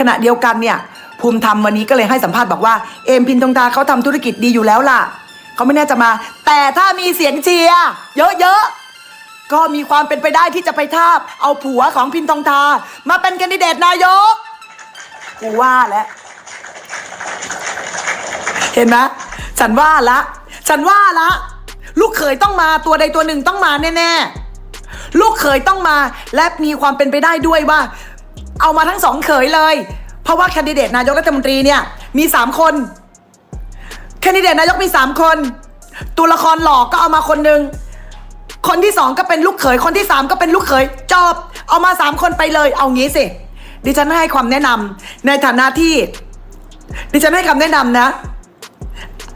ขณะเดียวกันเนี่ยภูมิธรรมวันนี้ก็เลยให้สัมภาษณ์บอกว่าเอมพินทองทาเขาทำธุรกิจดีอยู่แล้วล่ะเขาไม่น่าจะมา แต่ถ้ามีเสียงเชียร์เยอะๆก็มีความเป็นไปได้ที่จะไปทาบ เอาผัวของพินทองทา มาเป็นแคนดิเดตนายกกูว่าแล้วเห็นไหมฉันว่าละ ฉันว่าละ ลูกเขยต้องมาตัวใดตัวหนึ่งต้องมาแน่ๆลูกเขยต้องมาและมีความเป็นไปได้ด้วยว่า เอามาทั้งสองเขยเลย เพราะว่าแคนดิเดตนายกรัฐมนตรีเนี่ยมีสามคนแคนดิเดตนายกมีสามคน ตัวละครหลอกก็เอามาคนหนึ่งคนที่สองก็เป็นลูกเขยคนที่สามก็เป็นลูกเขยจบเอามาสามคนไปเลย เอางี้สิดิฉันให้ความแนะนำในฐานะที่ ดิฉันให้คำแนะนำนะ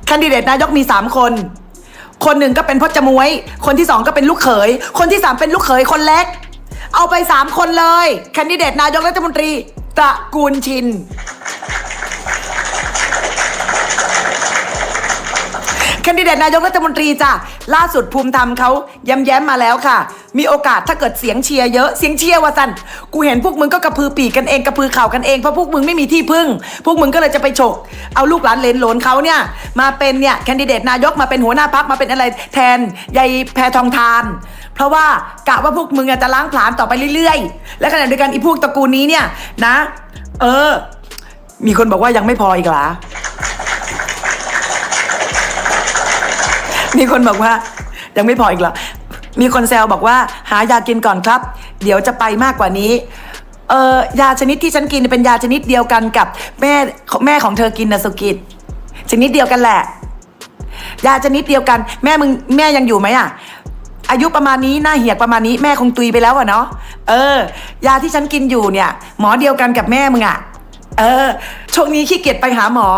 คนดิเดตนายกมีสามคน คนหนึ่งก็เป็นพ่อจมวย คนที่สองก็เป็นลูกเขย คนที่สามเป็นลูกเขยคนเล็ก เอาไปสามคนเลยแคนดิเดตนายกรัฐมนตรีตระกูลชิน แคนดิเดตนายกรัฐมนตรีจ้ะล่าสุดภูมิธรรมเขาย้ำแย้มมาแล้วค่ะ มีโอกาสถ้าเกิดเสียงเชียร์เยอะเสียงเชียร์ว่าสันกูเห็นพวกมึงก็กระพือปีกกันเองกระพือเข่ากันเองเพราะพวกมึงไม่มีที่พึ่ง พวกมึงก็เลยจะไปฉกเอาลูกหลานเลนหลนเขาเนี่ย มาเป็นเนี่ยแคนดิเดตนายกมาเป็นหัวหน้าพักมาเป็นอะไรแทนยายแพทองทาน เพราะว่ากะว่าพวกมึงจะล้างผลาญต่อไปเรื่อยๆ และขณะเดียวกันอีพวกตระกูลนี้เนี่ยนะ เออ มีคนบอกว่ายังไม่พออีกเหรอมีคนบอกว่า ยังไม่พออีกเหรอมีคนแซวบอกว่า หายากินก่อนครับ เดี๋ยวจะไปมากกว่านี้เออยาชนิดที่ฉันกินเป็นยาชนิดเดียวกันกับแม่แม่ของเธอกินนะสุกิตชนิดเดียวกันแหละ ยาชนิดเดียวกัน แม่มึงแม่ยังอยู่ไหมอะ อายุประมาณนี้หน้าเหียกประมาณนี้แม่คงตุยไปแล้วอะเนาะเออ ยาที่ฉันกินอยู่เนี่ย หมอเดียวกันกับแม่มึงอะเออช่วงนี้ขี้เกียจไปหาหมอ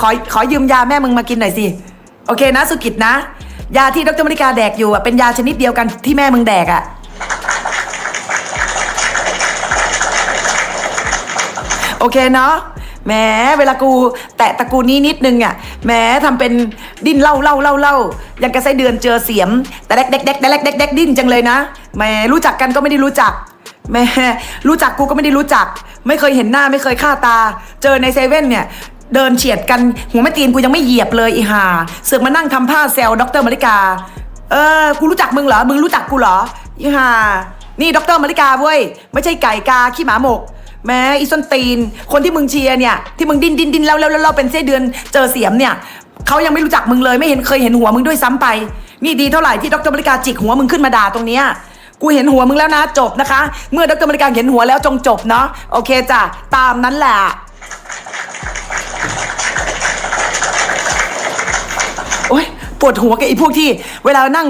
ขอขอยืมยาแม่มึงมากินหน่อยสิโอเคนะสุกิตนะ ยาที่ดรมริกาแดกอยู่อะเป็นยาชนิดเดียวกันที่แม่มึงแดกอะโอเคเนาะ แหมเวลากูแตะตะกูนี้นิดนึงอะแหมทำเป็นดิ้นเล่าเล่าเล่าเล่ายังกระไส้เดือนเจอเสียม แต่เด็กเด็กเด็กเด็กเด็กเด็กดิ้นจังเลยนะแหมรู้จักกันก็ไม่ได้รู้จักแหมรู้จักกูก็ไม่ได้รู้จัก ไม่เคยเห็นหน้าไม่เคยฆ่าตา เจอในเซเว่นเนี่ย เดินเฉียดกัน หัวแม่ตีนกูยังไม่เหยียบเลยอีหาเสือกมานั่งทำผ้าแซลด็อกเตอร์มาริกา เออ กูรู้จักมึงเหรอ มึงรู้จักกูเหรออีหานี่ด็อกเตอร์มาริกาเว้ย ไม่ใช่ไก่กาขี้หมาหมก แม้อีส้นตีน คนที่มึงเชียร์เนี่ยที่มึงดิ้นดิ้นดิ้นแล้วแล้วแล้วเป็นเส้เดือนเจอเสียมเนี่ยเขายังไม่รู้จักมึงเลยไม่เห็นเคยเห็นหัวมึงด้วยซ้ำไป นี่ดีเท่าไหร่ที่ดรมาริการจิกหัวมึงขึ้นมาด่าตรงเนี้ยกูเห็นหัวมึงแล้วนะจบนะคะ เมื่อดรมาริการเห็นหัวแล้วจงจบเนาะโอเคจ้ะตามนั้นแหละโอ๊ยปวดหัวกับไอ้พวกที่ เวลานั่ง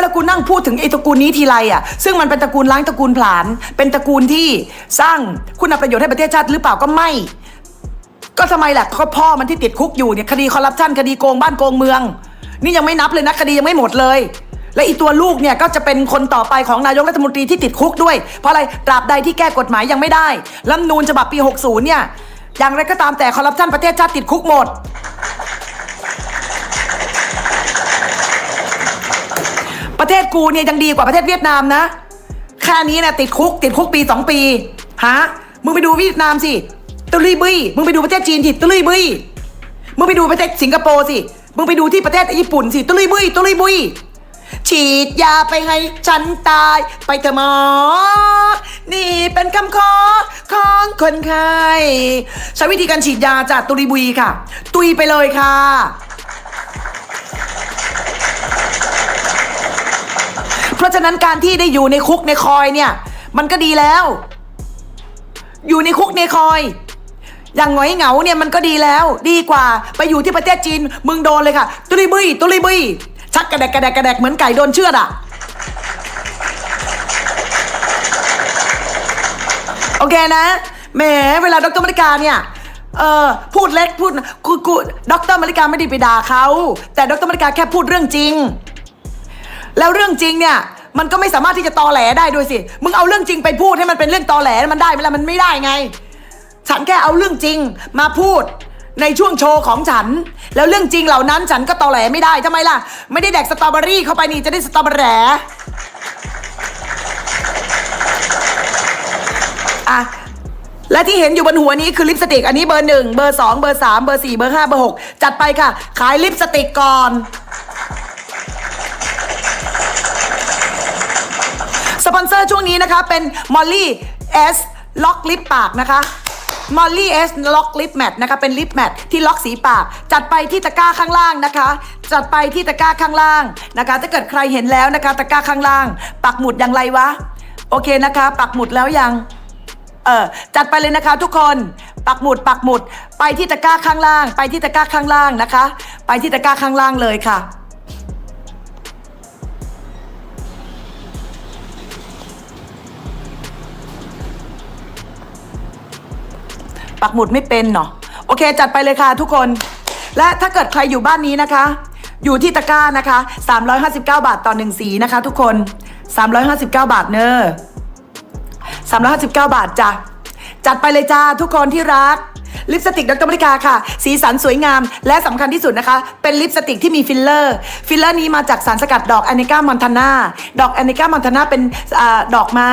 วลากูนั่งพูดถึงไอ้ตระกูลนี้ทีไรอะซึ่งมันเป็นตระกูลล้างตระกูลผลาญเป็นตระกูลที่สร้างคุณประโยชน์ให้ประเทศชาติหรือเปล่าก็ไม่ ก็ทำไมล่ะก็พ่อมันที่ติดคุกอยู่เนี่ยคดีคอร์รัปชันคดีโกงบ้านโกงเมือง นี่ยังไม่นับเลยนะคดียังไม่หมดเลย และอีตัวลูกเนี่ยก็จะเป็นคนต่อไปของนายกรัฐมนตรีที่ติดคุกด้วย เพราะอะไรตราบใดที่แก้กฎหมายยังไม่ได้รัฐนูญฉบับปี 60 เนี่ยอย่างไรก็ตามแต่คอร์รัปชันประเทศชาติติดคุกหมด ประเทศกูเนี่ยยังดีกว่าประเทศเวียดนามนะแค่นี้นะติดคุกติดคุกปีสองปีฮะมึงไปดูเวียดนามสิตุลีบุยมึงไปดูประเทศจีนสิตุลีบุยมึงไปดูประเทศสิงคโปร์สิมึงไปดูที่ประเทศญี่ปุ่นสิตุลีบุยตุลีบุยฉีดยาไปให้ฉันตายไปเถอะหมอ นี่เป็นคำขอของคนไข้ใช้วิธีการฉีดยาจากตุลีบุยค่ะ ตุยไปเลยค่ะ เพราะฉะนั้นการที่ได้อยู่ในคุกในคอยเนี่ย มันก็ดีแล้ว อยู่ในคุกในคอย อย่างหงอยเหงาเนี่ยมันก็ดีแล้ว ดีกว่าไปอยู่ที่ประเทศจีนมึงโดนเลยค่ะ ตุลิบุยตุลิบุยชักกระแดกกระแดกกระแดกเหมือนไก่โดนเชือดอะโอเคนะแหมเวลาดรมริกาเนี่ยเออพูดเล็กพูดกูกูดรมริกาไม่ได้ไปด่าเขาแต่ดรมริกาแค่พูดเรื่องจริง แล้วเรื่องจริงเนี่ย มันก็ไม่สามารถที่จะตอแหลได้ด้วยสิ มึงเอาเรื่องจริงไปพูดให้มันเป็นเรื่องตอแหลมันได้ไหมล่ะมันไม่ได้ไง ฉันแค่เอาเรื่องจริงมาพูดในช่วงโชว์ของฉัน แล้วเรื่องจริงเหล่านั้นฉันก็ตอแหลไม่ได้ทำไมล่ะ ไม่ได้แดกสตรอเบอรี่เข้าไปนี่จะได้สตรอเบอร์แหลอะและที่เห็นอยู่บนหัวนี้คือลิปสติก อันนี้เบอร์หนึ่งเบอร์สองเบอร์สามเบอร์สี่เบอร์ห้าเบอร์หกจัดไปค่ะ ขายลิปสติกก่อน อนเซอร์ช่วงนี้นะคะ เป็นมอลลี่เอสล็อกลิปปากนะคะมอลลี่เอสล็อกลิปแมทนะคะเป็นลิปแมทที่ล็อกสีปาก จัดไปที่ตะกร้าข้างล่างนะคะ จัดไปที่ตะกร้าข้างล่างนะคะ ถ้าเกิดใครเห็นแล้วนะคะ ตะกร้าข้างล่าง ปักหมุดอย่างไรวะ โอเคนะคะ ปักหมุดแล้วยังเออจัดไปเลยนะคะทุกคนปักหมุดปักหมุด ไปที่ตะกร้าข้างล่าง ไปที่ตะกร้าข้างล่างนะคะ ไปที่ตะกร้าข้างล่างเลยค่ะ ปักหมุดไม่เป็นเนาะโอเค จัดไปเลยค่ะทุกคน และถ้าเกิดใครอยู่บ้านนี้นะคะ อยู่ที่ตะกร้านะคะ 359 บาทต่อหนึ่งสีนะคะ ทุกคน 359 บาทเนอะ359 บาทจ้ะจัดไปเลยจ้าทุกคนที่รัก ลิปสติกดรมริกาค่ะ สีสันสวยงาม และสำคัญที่สุดนะคะ เป็นลิปสติกที่มีฟิลเลอร์ ฟิลเลอร์นี้มาจากสารสกัดดอกแอนิก้ามอนทานาดอกแอนิก้ามอนทานาเป็นอดอกไม้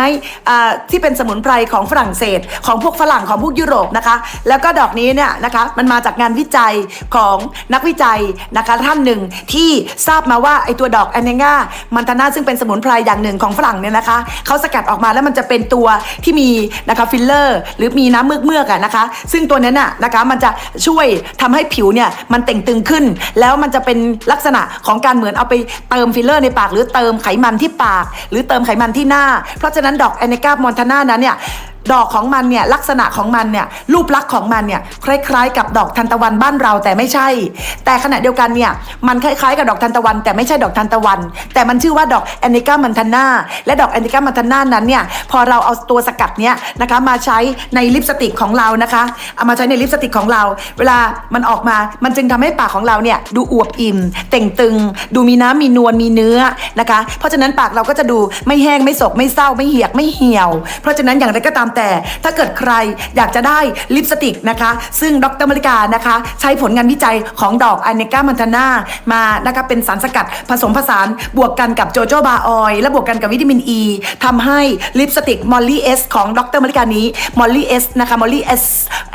ที่เป็นสมุนไพรของฝรั่งเศส ของพวกฝรั่งของพวกยุโรปนะคะ แล้วก็ดอกนี้เนี่ยนะคะมันมาจากงานวิจัยของนักวิจัยนะคะท่านหนึ่งที่ทราบมาว่าไอตัวดอกแอนิก้ามอนทานาซึ่งเป็นสมุนไพรอย่างหนึ่งของฝรั่งเนี่ยนะคะเขาสกัดออกมาแล้วมันจะเป็นตัวที่มีนะคะฟิลเลอร์ หรือมีน้ำเมือกเมือกอะนะคะ ซึ่งตัวนั้นน่ะนะคะมันจะช่วยทำให้ผิวเนี่ยมันเต่งตึงขึ้น แล้วมันจะเป็นลักษณะของการเหมือนเอาไปเติมฟิลเลอร์ในปาก หรือเติมไขมันที่ปาก หรือเติมไขมันที่หน้า เพราะฉะนั้นดอกแอนิก้ามอนทาน่านั้นเนี่ย ดอกของมันเนี่ยลักษณะของมันเนี่ยรูปลักษณ์ของมันเนี่ยคล้ายๆ กับดอกทันตะวันบ้านเราแต่ไม่ใช่ แต่ขณะเดียวกันเนี่ยมันคล้ายๆ กับดอกทันตะวัน แต่ไม่ใช่ดอกทันตะวัน แต่มันชื่อว่าดอกแอนิก้ามันทนาและดอกแอนิก้ามันทนานั้นเนี่ยพอเราเอาตัวสกัดเนี่ยนะคะมาใช้ในลิปสติกของเรานะคะเอามาใช้ในลิปสติกของเรา เวลามันออกมามันจึงทำให้ปากของเราเนี่ยดูอวบอิ่มเต่งตึง ดูมีน้ำมีนวลมีเนื้อนะคะ เพราะฉะนั้นปากเราก็จะดูไม่แห้งไม่สกไม่เศร้าไม่เหียกไม่เหี่ยว เพราะฉะนั้นอย่างไรก็ตามแต่ถ้าเกิดใครอยากจะได้ลิปสติกนะคะ ซึ่งดรมริกานะคะ ใช้ผลงานวิจัยของดอกอเนกามันทานามานะคะเป็นสารสกัดผสมผสานบวกกันกับโจโจบาออยและบวกกันกับวิตามินอ e, ีทำให้ลิปสติกมอลลี่เอสของดรมริกานี้มอลลี่เอสนะคะมอลลี่เอส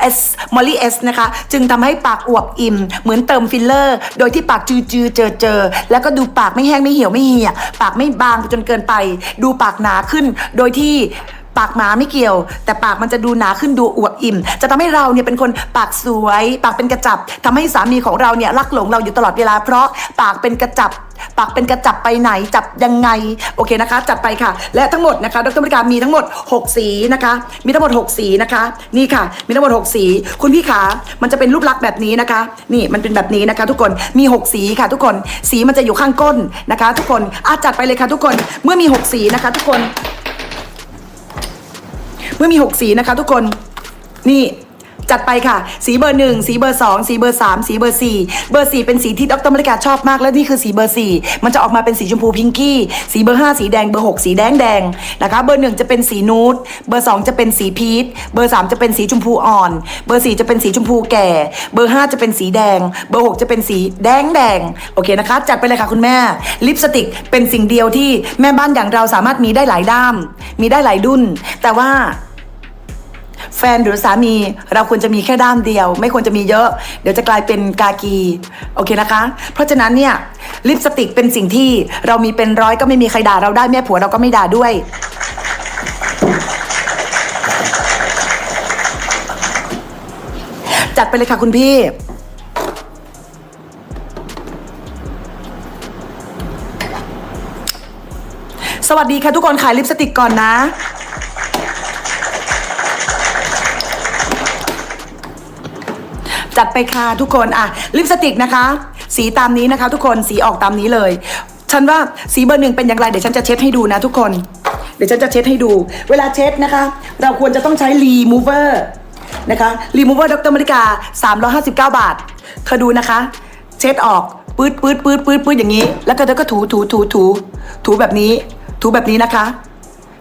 เอสมอลลี่เอสนะคะจึงทำให้ปากอวบอิ่ม เหมือนเติมฟิลเลอร์ โดยที่ปากจือจือเจอเจอแล้วก็ดูปากไม่แห้งไม่เหี่ยวไม่เหี่ยปากไม่บางจนเกินไป ดูปากหนาขึ้นโดยที่ ปากหมาไม่เกี่ยว แต่ปากมันจะดูหนาขึ้นดูอวบอิ่ม จะทำให้เราเนี่ยเป็นคนปากสวย ปากเป็นกระจับทำให้สามีของเราเนี่ยรักหลงเราอยู่ตลอดเวลาเพราะปากเป็นกระจับปากเป็นกระจับไปไหนจับยังไงโอเคนะคะ จัดไปค่ะ และทั้งหมดนะคะดรบริการมีทั้งหมด 6 สีนะคะ มีทั้งหมด 6 สีนะคะ นี่ค่ะ มีทั้งหมด 6 สี คุณพี่ขามันจะเป็นรูปลักษณ์แบบนี้นะคะ นี่มันเป็นแบบนี้นะคะ ทุกคนมี 6 สีค่ะ ทุกคนสีมันจะอยู่ข้างก้นนะคะ ทุกคนอาจัดไปเลยค่ะทุกคนเมื่อมี 6 สีนะคะ ทุกคน มื่อมี 6 สีนะคะทุกคนนี่จัดไปค่ะ สีเบอร์หนึ่งสีเบอร์สองสีเบอร์สามสีเบอร์สี่เบอร์สี่เป็นสีที่ดรมริกาชอบมากและนี่คือสีเบอร์สี่มันจะออกมาเป็นสีชมพูพิงกี้ สีเบอร์ห้าสีแดงเบอร์หกสีแดงแดงนะคะเบอร์หนึ่งจะเป็นสีนูดเบอร์สองจะเป็นสีพีชเบอร์สามจะเป็นสีชมพูอ่อน เบอร์สี่จะเป็นสีชมพูแก่ เบอร์ห้าจะเป็นสีแดง เบอร์หกจะเป็นสีแดงแดงโอเคนะคะ จัดไปเลยค่ะคุณแม่ลิปสติกเป็นสิ่งเดียวที่แม่บ้านอย่างเราสามารถมีได้หลายด้าม มีได้หลายดุนแต่ว่า แฟนหรือสามีเราควรจะมีแค่ด้ามเดียว ไม่ควรจะมีเยอะ เดี๋ยวจะกลายเป็นกากีโอเคนะคะ เพราะฉะนั้นเนี่ยลิปสติกเป็นสิ่งที่เรามีเป็นร้อยก็ไม่มีใครด่าเราได้แม่ผัวเราก็ไม่ด่าด้วยจัดไปเลยค่ะคุณพี่ สวัสดีค่ะทุกคนขายลิปสติกก่อนนะ จัดไปค่ะทุกคนอะลิปสติกนะคะ สีตามนี้นะคะ ทุกคนสีออกตามนี้เลย ฉันว่าสีเบอร์หนึ่งเป็นอย่างไรเดี๋ยวฉันจะเช็ดให้ดูนะทุกคน เดี๋ยวฉันจะเช็ดให้ดู เวลาเช็ดนะคะ เราควรจะต้องใช้รีมูเวอร์นะคะรีมูเวอร์ดรมริกา 359 บาท เธอดูนะคะ เช็ดออกปื๊ดปื๊ดปื๊ดปื๊ดปื๊ดอย่างนี้ แล้วก็เธอก็ถูถูถูถูถูแบบนี้ ถูแบบนี้นะคะ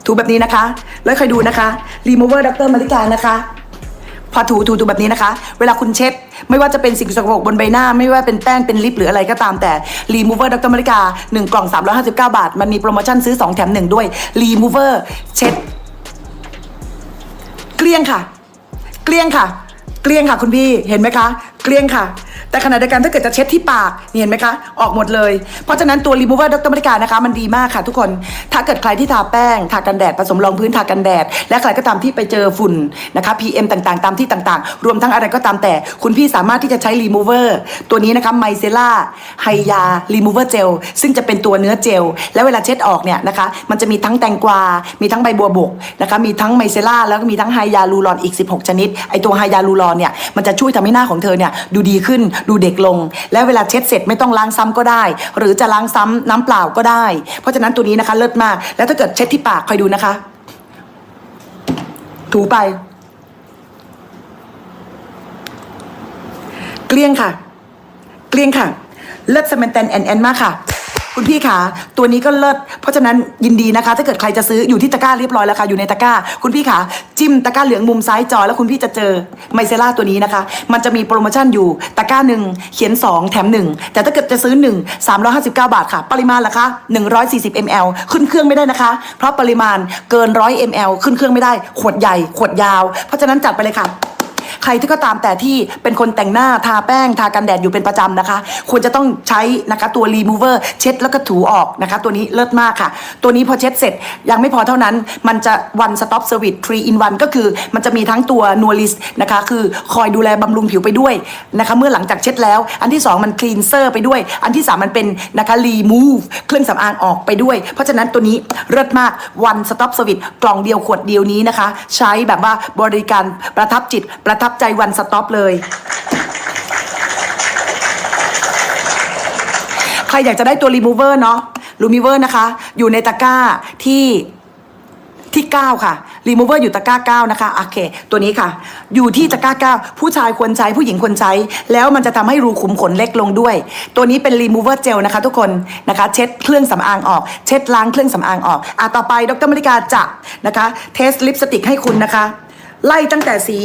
ถูแบบนี้นะคะ แล้วคอยดูนะคะรีมูเวอร์ดรมริกานะคะ พอถูถูถูแบบนี้นะคะ เวลาคุณเช็ด ไม่ว่าจะเป็นสิ่งสกปรกบนใบหน้า ไม่ว่าเป็นแป้งเป็นลิปหรืออะไรก็ตามแต่รีมูเวอร์ดรมริกา 1 กล่อง 359 บาท มันมีโปรโมชั่นซื้อ 2 แถม 1 ด้วยรีมูเวอร์เช็ด เกลี้ยงค่ะ เกลี้ยงค่ะ เกลี้ยงค่ะคุณพี่เห็นไหมคะ เกลี้ยงค่ะ แต่ขณะเดียวกันถ้าเกิดจะเช็ดที่ปากเห็นไหมคะ ออกหมดเลย เพราะฉะนั้นตัวรีมูเวอร์ดรมริกานะคะ มันดีมากค่ะทุกคน ถ้าเกิดใครที่ทาแป้ง ทากันแดดผสมรองพื้นทากันแดด และใครก็ตามที่ไปเจอฝุ่นนะคะ PM ต่างๆ ตามที่ต่างๆ รวมทั้งอะไรก็ตามแต่ คุณพี่สามารถที่จะใช้รีมูเวอร์ตัวนี้นะคะไมเซล่าไฮยารีมูเวอร์เจลซึ่งจะเป็นตัวเนื้อเจล แล้วเวลาเช็ดออกเนี่ยนะคะ มันจะมีทั้งแตงกวา มีทั้งใบบัวบกนะคะ มีทั้งไมเซล่าแล้วก็มีทั้งไฮยาลูรอนอีก 16 ชนิด ไอตัวไฮยาลูรอนเนี่ย มันจะช่วยทำให้หน้าของเธอเนี่ยดูดีขึ้นดูเด็กลง แล้วเวลาเช็ดเสร็จไม่ต้องล้างซ้ำก็ได้ หรือจะล้างซ้ำน้ำเปล่าก็ได้ เพราะฉะนั้นตัวนี้นะคะเลิศมาก แล้วถ้าเกิดเช็ดที่ปากคอยดูนะคะ ถูไป เกลี้ยงค่ะ เกลี้ยงค่ะ เลิศสแมนแตนแอนแอนมากค่ะ คุณพี่ขาตัวนี้ก็เลิศเพราะฉะนั้นยินดีนะคะ ถ้าเกิดใครจะซื้ออยู่ที่ตะกร้าเรียบร้อยแล้วค่ะอยู่ในตะกร้า คุณพี่ขาจิ้มตะกร้าเหลืองมุมซ้ายจอ แล้วคุณพี่จะเจอไมเซล่าตัวนี้นะคะ มันจะมีโปรโมชั่นอยู่ตะกร้าหนึ่งเขียน 2 แถม 1 แต่ถ้าเกิดจะซื้อ 1 359 บาทค่ะ ปริมาณละคะ140 ml ขึ้นเครื่องไม่ได้นะคะ เพราะปริมาณเกิน 100 ml ขึ้นเครื่องไม่ได้ขวดใหญ่ขวดยาว เพราะฉะนั้นจัดไปเลยค่ะ ใครที่ก็ตามแต่ที่เป็นคนแต่งหน้าทาแป้งทากันแดดอยู่เป็นประจำนะคะ ควรจะต้องใช้นะคะตัวรีมูเวอร์เช็ดแล้วก็ถูออกนะคะ ตัวนี้เลิศมากค่ะ ตัวนี้พอเช็ดเสร็จยังไม่พอเท่านั้น มันจะ one stop service three in one ก็คือมันจะมีทั้งตัวนัวลิสนะคะ คือคอยดูแลบำรุงผิวไปด้วยนะคะเมื่อหลังจากเช็ดแล้ว อันที่ 2 มันคลีนเซอร์ไปด้วย อันที่ 3 มันเป็นนะคะรีมูฟเครื่องสำอางออกไปด้วย เพราะฉะนั้นตัวนี้เลิศมาก one stop service กล่องเดียวขวดเดียวนี้นะคะ ใช้แบบว่าบริการประทับจิตประทับใจ one stop เลย ใครอยากจะได้ตัว remover เนาะ remover นะคะ อยู่ในตะกร้าที่ที่ 9 ค่ะ remover อยู่ตะกร้า 9 นะคะ โอเค ตัวนี้ค่ะ อยู่ที่ตะกร้า 9 ผู้ชายควรใช้ผู้หญิงควรใช้ แล้วมันจะทำให้รูขุมขนเล็กลงด้วย ตัวนี้เป็น remover gel นะคะ ทุกคนนะคะ เช็ดเครื่องสำอางออก เช็ดล้างเครื่องสำอางออก อะ ต่อไป ดรมริกาจะนะคะ เทสลิปสติกให้คุณนะคะ ไล่ตั้งแต่สี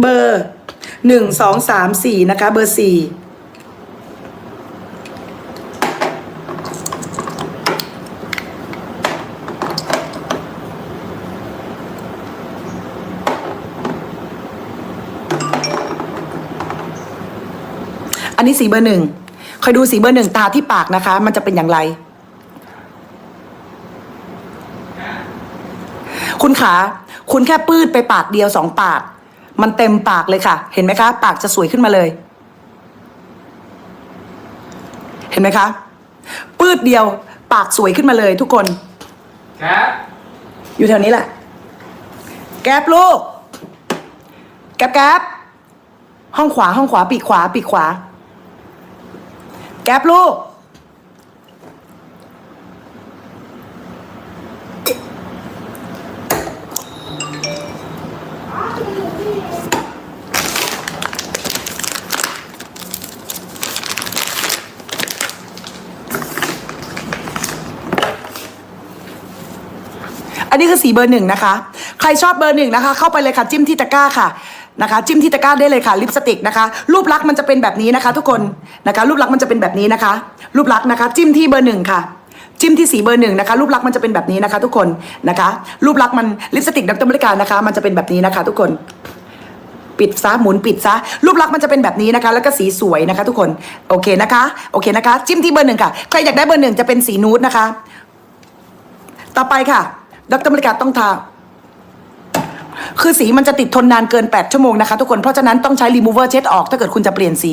เบอร์หนึ่งสองสามสี่นะคะ เบอร์สี่อันนี้สีเบอร์หนึ่งคอยดูสีเบอร์หนึ่งตาที่ปากนะคะ มันจะเป็นอย่างไร คุณขา คุณแค่ปืดไปปากเดียวสองปาก มันเต็มปากเลยค่ะ เห็นไหมคะ ปากจะสวยขึ้นมาเลย เห็นไหมคะปืดเดียว ปากสวยขึ้นมาเลยทุกคนครับอยู่แถวนี้แหละ แก๊บลูก แก๊บแก๊บห้องขวาห้องขวาปีกขวาปีกขวา แก๊บลูก อันนี้คือสีเบอร์หนึ่งนะคะ ใครชอบเบอร์หนึ่งนะคะ เข้าไปเลยค่ะจิ้มที่ตะกร้าค่ะนะคะ จิ้มที่ตะกร้าได้เลยค่ะลิปสติกนะคะ รูปลักษณ์มันจะเป็นแบบนี้นะคะ ทุกคนนะคะ รูปลักษณ์มันจะเป็นแบบนี้นะคะ รูปลักษณ์นะคะ จิ้มที่เบอร์หนึ่งค่ะจิ้มที่สีเบอร์หนึ่งนะคะรูปลักษณ์มันจะเป็นแบบนี้นะคะ ทุกคนนะคะ รูปลักษณ์มันลิปสติกดรบริการนะคะ มันจะเป็นแบบนี้นะคะ ทุกคนปิดซะหมุนปิดซะรูปลักษณ์มันจะเป็นแบบนี้นะคะ แล้วก็สีสวยนะคะ ทุกคนโอเคนะคะโอเคนะคะ จิ้มที่เบอร์หนึ่งค่ะใครอยากได้เบอร์หนึ่งจะเป็นสีนูดนะคะ ต่อไปค่ะ ดรมริกาต้องทา คือสีมันจะติดทนนานเกิน 8 ชั่วโมงนะคะทุกคน เพราะฉะนั้นต้องใช้รีมูเวอร์เช็ดออกถ้าเกิดคุณจะเปลี่ยนสี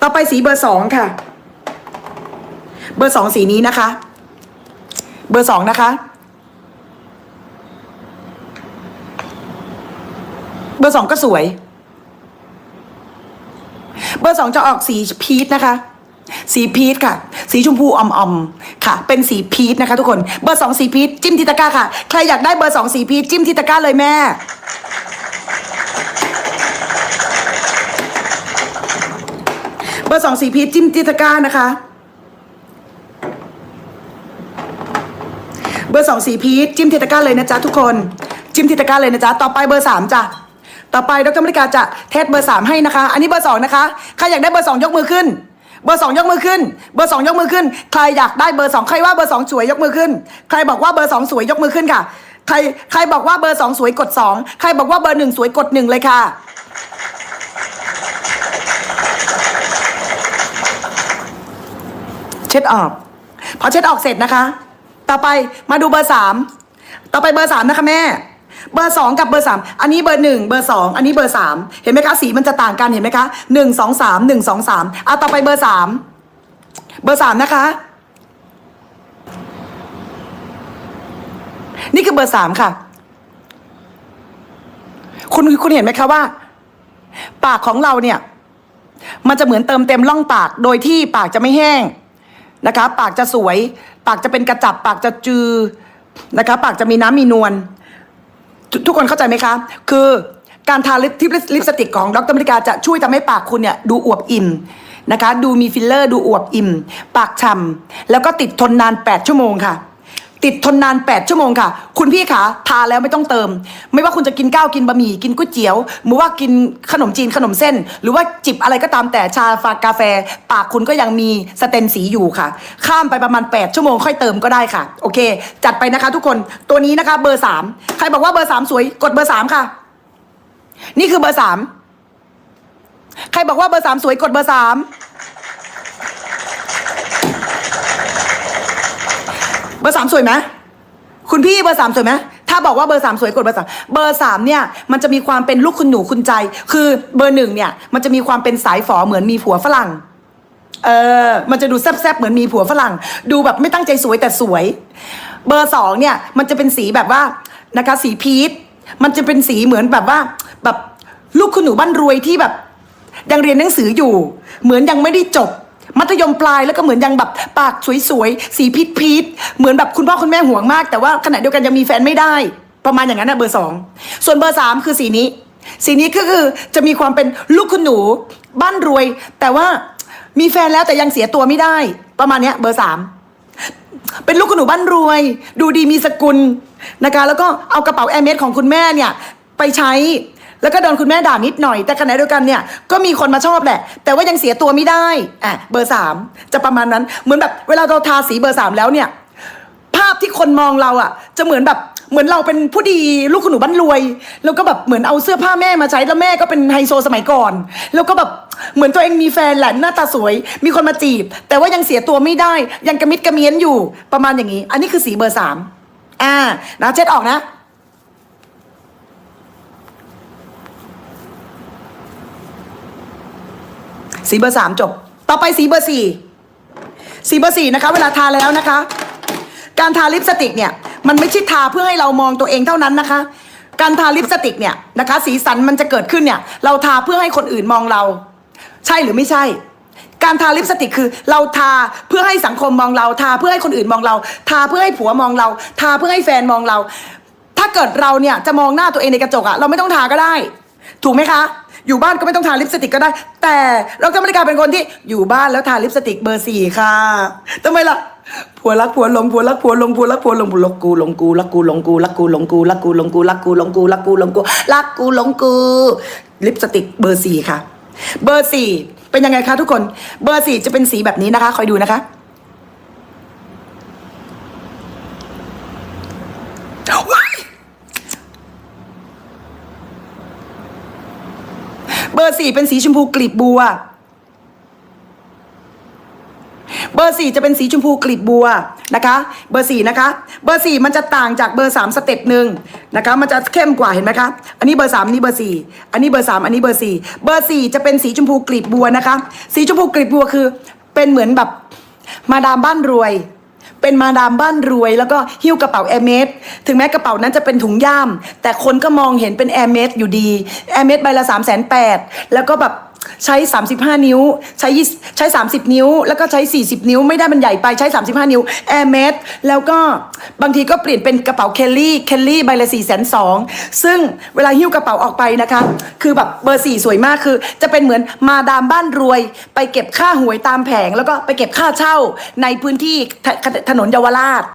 ต่อไปสีเบอร์สองค่ะ เบอร์สองสีนี้นะคะ เบอร์สองนะคะ เบอร์สองก็สวย เบอร์สองจะออกสีพีชนะคะ สีพีชค่ะ สีชมพูอ่อมๆค่ะ เป็นสีพีชนะคะ ทุกคนเบอร์สองสีพีชจิ้มที่ตะกร้าค่ะ ใครอยากได้เบอร์สองสีพีชจิ้มที่ตะกร้าเลยแม่ เบอร์สองสีพีชจิ้มที่ตะกร้านะคะ เบอร์สองสีพีชจิ้มที่ตะกร้าเลยนะจ๊ะทุกคน จิ้มที่ตะกร้าเลยนะจ๊ะต่อไปเบอร์สามจ้ะต่อไปดรมริกาจะเทสเบอร์สามให้นะคะ อันนี้เบอร์สองนะคะใครอยากได้เบอร์สองยกมือขึ้น เบอร์สองยกมือขึ้น เบอร์สองยกมือขึ้น ใครอยากได้เบอร์สองใครว่าเบอร์สองสวยยกมือขึ้น ใครบอกว่าเบอร์สองสวยยกมือขึ้นค่ะ ใครใครบอกว่าเบอร์สองสวยกดสองใครบอกว่าเบอร์หนึ่งสวยกดหนึ่งเลยค่ะ เช็ดออก พอเช็ดออกเสร็จนะคะ ต่อไปมาดูเบอร์สามต่อไปเบอร์สามนะคะแม่ เบอร์สองกับเบอร์สามอันนี้เบอร์หนึ่งเบอร์สองอันนี้เบอร์สามเห็นไหมคะสีมันจะต่างกันเห็นไหมคะหนึ่งสองสามหนึ่งสองสามอะต่อไปเบอร์สามเบอร์สามนะคะ นี่คือเบอร์สามค่ะ คุณคุณเห็นไหมคะว่า ปากของเราเนี่ย มันจะเหมือนเติมเต็มร่องปากโดยที่ปากจะไม่แห้งนะคะ ปากจะสวย ปากจะเป็นกระจับ ปากจะจือนะคะ ปากจะมีน้ำมีนวล ททุกคนเข้าใจไหมคะ คือการทาลิปที่ลิปสติกของดรมริกาจะช่วยทำให้ปากคุณเนี่ยดูอวบอิ่มนะคะ ดูมีฟิลเลอร์ ดูอวบอิ่ม ปากฉ่ำแล้วก็ติดทนนาน 8 ชั่วโมงค่ะ ติดทนนาน 8 ชั่วโมงค่ะ คุณพี่ขาทาแล้วไม่ต้องเติม ไม่ว่าคุณจะกินข้าวกินบะหมี่กินก๋วยเตี๋ยวหรือว่ากินขนมจีนขนมเส้น หรือว่าจิบอะไรก็ตามแต่ชาฝากกาแฟ ปากคุณก็ยังมีสเตนสีอยู่ค่ะ ข้ามไปประมาณ 8 ชั่วโมงค่อยเติมก็ได้ค่ะ โอเค จัดไปนะคะทุกคนตัวนี้นะคะเบอร์ 3 ใครบอกว่าเบอร์ 3 สวยกดเบอร์ 3 ค่ะ นี่คือเบอร์ 3 ใครบอกว่าเบอร์ 3 สวยกดเบอร์ 3 เบอร์สามสวยไหมคุณพี่เบอร์สามสวยไหมถ้าบอกว่าเบอร์สามสวยกดเบอร์สามเบอร์สามเนี่ยมันจะมีความเป็นลูกคุณหนูคุณใจ คือเบอร์หนึ่งเนี่ยมันจะมีความเป็นสายฝอเหมือนมีผัวฝรั่ง เออ มันจะดูแซบๆเหมือนมีผัวฝรั่ง ดูแบบไม่ตั้งใจสวยแต่สวย เบอร์สองเนี่ยมันจะเป็นสีแบบว่านะคะสีพีชมันจะเป็นสีเหมือนแบบว่าแบบลูกคุณหนูบ้านรวยที่แบบยังเรียนหนังสืออยู่ เหมือนยังไม่ได้จบ มัธยมปลายแล้วก็เหมือนยังแบบปากสวยๆ สีพีชพีชเหมือนแบบคุณพ่อคุณแม่ห่วงมาก แต่ว่าขณะเดียวกันยังมีแฟนไม่ได้ ประมาณอย่างนั้นนะเบอร์สองส่วนเบอร์สามคือสีนี้ สีนี้ก็คือจะมีความเป็นลูกคุณหนู บ้านรวย แต่ว่ามีแฟนแล้วแต่ยังเสียตัวไม่ได้ ประมาณเนี้ยเบอร์สามเป็นลูกคุณหนูบ้านรวย ดูดีมีสกุลนะคะแล้วก็เอากระเป๋าแอร์เมสของคุณแม่เนี่ยไปใช้ แล้วก็โดนคุณแม่ด่านิดหน่อย แต่ขณะเดียวกันเนี่ยก็มีคนมาชอบแหละ แต่ว่ายังเสียตัวไม่ได้อะเบอร์สามจะประมาณนั้นเหมือนแบบเวลาเราทาสีเบอร์สามแล้วเนี่ยภาพที่คนมองเราอะ จะเหมือนแบบเหมือนเราเป็นผู้ดีลูกคุณหนูบ้านรวย แล้วก็แบบเหมือนเอาเสื้อผ้าแม่มาใช้แล้วแม่ก็เป็นไฮโซสมัยก่อน แล้วก็แบบเหมือนตัวเองมีแฟนแหละหน้าตาสวย มีคนมาจีบ แต่ว่ายังเสียตัวไม่ได้ ยังกระมิดกระเมียนอยู่ประมาณอย่างนี้ อันนี้คือสีเบอร์สามอ่านะเช็ดออกนะ สีเบอร์สามจบ ต่อไปสีเบอร์สี่สีเบอร์สี่นะคะ เวลาทาแล้วนะคะ การทาลิปสติกเนี่ย มันไม่ใช่ทาเพื่อให้เรามองตัวเองเท่านั้นนะคะ การทาลิปสติกเนี่ยนะคะ สีสันมันจะเกิดขึ้นเนี่ย เราทาเพื่อให้คนอื่นมองเรา ใช่หรือไม่ใช่ การทาลิปสติกคือ เราทาเพื่อให้สังคมมองเรา ทาเพื่อให้คนอื่นมองเรา ทาเพื่อให้ผัวมองเรา ทาเพื่อให้แฟนมองเรา ถ้าเกิดเราเนี่ยจะมองหน้าตัวเองในกระจกอะเราไม่ต้องทาก็ได้ ถูกไหมคะ อยู่บ้านก็ไม่ต้องทาลิปสติกก็ได้ แต่เราจะไม่ได้กลายเป็นคนที่อยู่บ้านแล้วทาลิปสติกเบอร์สี่ค่ะทำไมล่ะผัวรักผัวหลงผัวรักผัวหลงผัวรักผัวหลงผัวรักกูหลงกูรักกูหลงกูรักกูหลงกูรักกูหลงกูรักกูหลงกูรักกูหลงกูรักกูหลงกูลิปสติกเบอร์สี่ค่ะ เบอร์สี่เป็นยังไงคะทุกคนเบอร์สี่จะเป็นสีแบบนี้นะคะ คอยดูนะคะว้ายเบอร์ สี่เป็นสีชมพูกลีบบัว เบอร์สี่จะเป็นสีชมพูกลีบบัวนะคะ เบอร์สี่นะคะ เบอร์สี่มันจะต่างจากเบอร์สามสเต็ปหนึ่งนะคะ มันจะเข้มกว่าเห็นไหมคะ อันนี้เบอร์สามนนี้เบอร์สี่อันนี้เบอร์สามอันนี้เบอร์สี่เบอร์สี่จะเป็นสีชมพูกลีบบัวนะคะ สีชมพูกลีบบัวคือ เป็นเหมือนแบบมาดามบ้านรวย เป็นมาดามบ้านรวย แล้วก็หิ้วกระเป๋าแอร์เมสถึงแม้กระเป๋านั้นจะเป็นถุงย่าม แต่คนก็มองเห็นเป็นแอร์เมสอยู่ดีแอร์เมสใบละสามแสนแปดแล้วก็แบบ ใช้ 35 นิ้ว ใช้20ใช้ 30 นิ้ว แล้วก็ใช้ 40 นิ้ว ไม่ได้มันใหญ่ไปใช้ 35 นิ้วแอร์เมสแล้วก็บางทีก็เปลี่ยนเป็นกระเป๋าเคลลี่เคลลี่ใบละ4 2 0 0 0ซึ่งเวลาหิ้วกระเป๋าออกไปนะคะ คือแบบเบอร์สี่สวยมากคือ จะเป็นเหมือนมาดามบ้านรวย ไปเก็บค่าหวยตามแผง แล้วก็ไปเก็บค่าเช่าในพื้นที่ถถนนเยาวราช